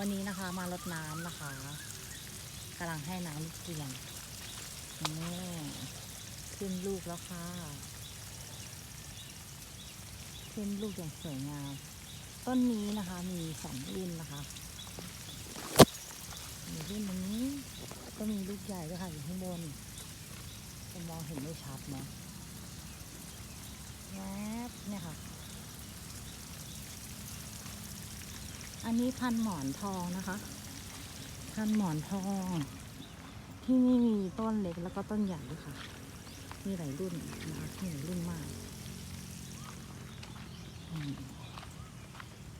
วันนี้นะคะมารดน้ำนะคะกำลังให้น้ำลูกเกียงนี่ขึ้นลูกแล้วค่ะ ขึ้นลูกอย่างสวยงาม ต้นนี้นะคะมีสองรุ่นนะคะ มีรุ่นนี้ก็มีลูกใหญ่ด้วยค่ะอยู่ข้างบนจะมองเห็นไม่ชัดเนาะแวบเนี่ยค่ะ อันนี้พันหมอนทองนะคะ พันหมอนทอง ที่นี่มีต้นเล็กแล้วก็ต้นใหญ่ด้วยค่ะ มีหลายรุ่นนะคะมีหลายรุ่นมาก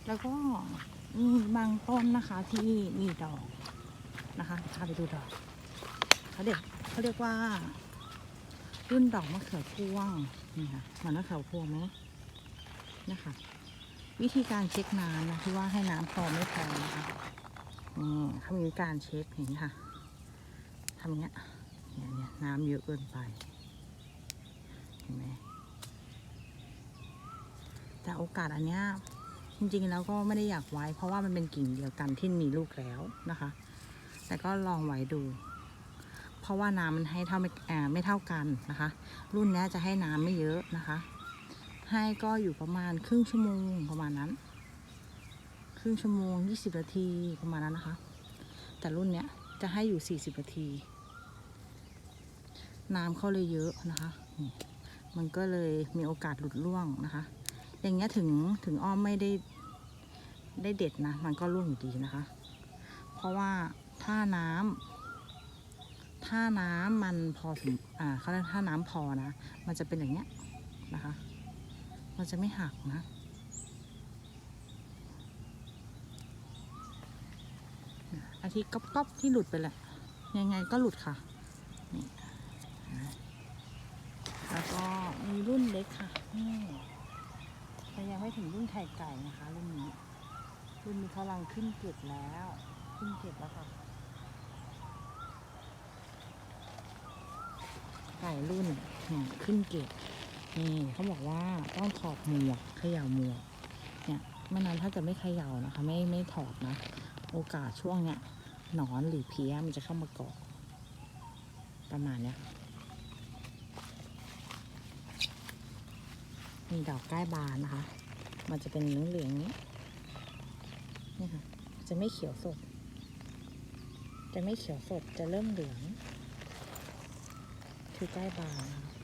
แล้วก็มีบางต้นนะคะที่มีดอกนะคะพาไปดูดอกเขาเด็กเขาเรียกว่า รุ่นดอกมะเขือพวงนี่ค่ะเหมือนมะเขือพวงไหมนะคะ วิธีการเช็คน้ำนะที่ว่าให้น้ำพอไม่พอนะคะนี่เขามีการเช็คเห็นค่ะทำเงี้ยเนี่ยเนี่ยน้ำเยอะเกินไปเห็นไหมแต่โอกาสอันเนี้ยจริงๆแล้วก็ไม่ได้อยากไว้ เพราะว่ามันเป็นกิ่งเดียวกันที่มีลูกแล้วนะคะ แต่ก็ลองไว้ดู เพราะว่าน้ำมันให้เท่าไม่อ่าไม่เท่ากันนะคะ รุ่นเนี้ยจะให้น้ำไม่เยอะนะคะ ให้ก็อยู่ประมาณครึ่งชั่วโมงประมาณนั้น ครึ่งชั่วโมงยี่สิบนาทีประมาณนั้นนะคะ แต่รุ่นเนี้ยจะให้อยู่สี่สิบนาที น้ำเข้าเลยเยอะนะคะมันก็เลยมีโอกาสหลุดร่วงนะคะ อย่างเงี้ยถึงถึงอ้อมไม่ได้ได้เด็ดนะ มันก็ร่วงอยู่ดีนะคะ เพราะว่าถ้าน้ำถ้าน้ำมันพอสมอ่าเขาเรียกถ้าน้ำพอนะ มันจะเป็นอย่างเงี้ยนะคะ มันจะไม่หักนะ อาทิตย์ก๊อบๆที่หลุดไปแหละ ยังไงก็หลุดค่ะ นี่ แล้วก็มีรุ่นเล็กค่ะนี่แต่ยังไม่ถึงรุ่นไข่ไก่นะคะ รุ่นนี้ รุ่นนี้เขากำลังขึ้นเก็บแล้ว ขึ้นเก็บแล้วค่ะ ไก่รุ่นขึ้นเก็บ นี่เขาบอกว่าต้องถอดหมวกเขย่าหมวกเนี่ยไม่นั้นถ้าจะไม่เขย่านะคะ ไม่ไม่ถอดนะ โอกาสช่วงเนี้ยหนอนหรือเพี้ยมันจะเข้ามาเกาะประมาณเนี้ยมีดอกใกล้บานนะคะ มันจะเป็นเหลืองๆอย่างนี้นี่ค่ะ จะไม่เขียวสด จะไม่เขียวสด จะเริ่มเหลือง คือใกล้บานนะคะ